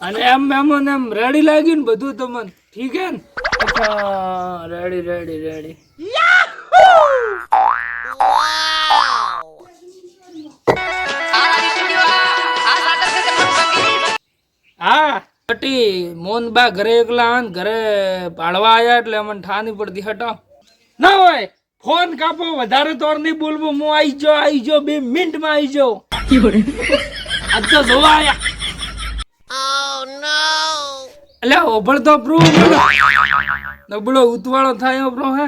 અને એમ એમ એમ રેડી લાગ્યું ને બધું તમને ઠીક હે ને? Ready ready ready. હા પટી મોનબા ઘરે એકલા ને ઘરે પાડવા આયા એટલે અમને ઠાની પડતી હટો ના હોય ફોન કાપો વધારે તોર નહીં બોલવું. હું આવી જો આવી જો બે મિનિટમાં આવી જો આજ તો જોવા આયા. એટલે ઓભળ તો પ્રો નબળો ઉતવાળો થાય પ્રો હે.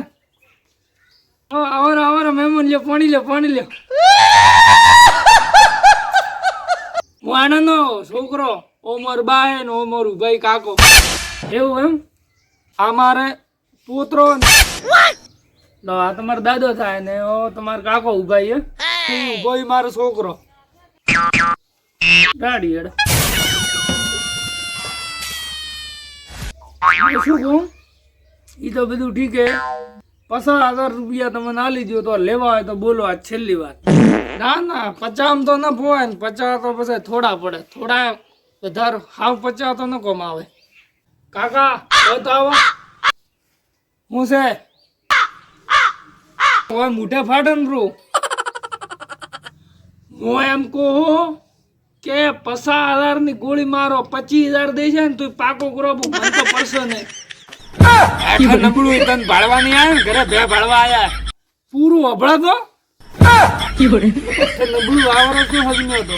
ઓ આવરો આવરો મહેમાન લ્યો પાણી લ્યો પાણી લ્યો. હું આનંદનો છોકરો. ઓ મારો બાય ને ઓ મારું ભાઈ કાકો. એવું એમ? આ મારે પુત્રો લો આ તમારો દાદો થાય ને ઓ તમારો કાકો ઊભા છે. ભાઈ મારો છોકરો. ગાડી હેડ. ઈ તો બધું ઠીક હે પચાસ હજાર રૂપિયા તમે ના લીધો તો લેવા હોય તો બોલો આ છેલ્લી વાત ના ના, પચાસ તો ન પોવાય ને, પચાસ તો પછી થોડા પડે. થોડા વધારે. હાવ પચાસ તો ન કમાવે. કાકા બતાવો હું છે? હવે ફાટન બ્રો. હું એમ કહું કે પસા હજારની ગોળી મારો પચીસ હજાર દે છે ને તું પાકો કરો મને તો પડશે નહીં. આખા નબળું તને ભાડવાની આયા ને? ઘરે બે ભાડવા આયા પૂરું અભળા તો? નબળું આવરો શું હજમ્યો હતો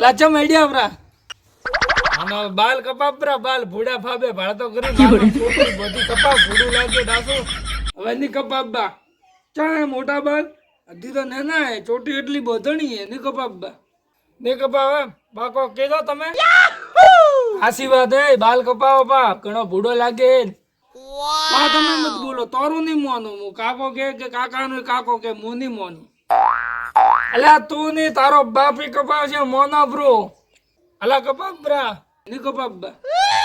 લાચા મેડિયા પરા આનો બાલ કપાપ પરા બાલ ભૂડા ફાબે ભાડતો કરી બધું કપાપ ભૂડું લાગે ડાસો હવે ની કપાપ બા ચા મોટા બાલ હજી તો નેના હે, ચોટી એટલી બધણી હે ની કપાપ બા ને કપાવ બાકો કેજો તમે. આશીર્વાદ હે બાલ કપાવો પા ઘણો ભૂડો લાગે. પા તમે મત બોલો, તારું નહીં મોનું. હું કાકો કે કે કાકાનું કાકો કે હું નહીં મોનું. અલ્યા, તું નહીં, તારો બાપ કપાવ છે મોનો બ્રો અલા કપાવ બ્રા ને બા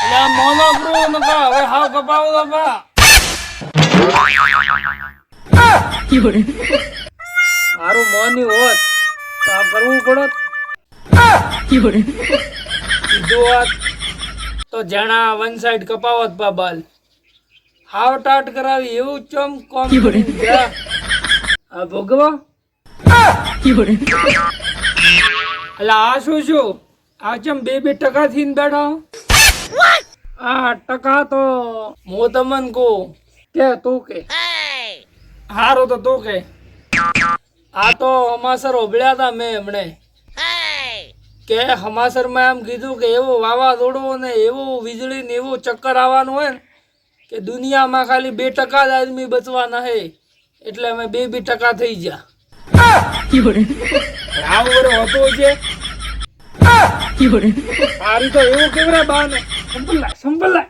અલ્યા, મોનો બ્રો ન કા હવે હા કપાવ બા. મારું મોની હોત તો આ કરવું પડત. કીધું હોત તો જણા વન સાઈડ કપાવત બાબાલ. હાવ ટાટ કરાવી એવું ચમ કોમ. આ ભોગવો. અલા આ શું શું આ ચમ બે બે ટકા થી બેઠા? આ ટકા તો હું તમને કહું કે તું કે. હારું તો તું કે. આ તો હમાસર ઉભળ્યા હતા મેં હમણે કે હમાસરમાં એમ કીધું કે એવો વાવાઝોડો ને એવો વીજળી ને એવો ચક્કર આવવાનું હોય ને, કે દુનિયામાં ખાલી બે ટકા જ આદમી બચવાના હે. એટલે અમે બે બે ટકા થઈ ગયા. આવું બધું હોતું છે સારી તો એવું કેવડા બાને. સંભળાય સંભળાય.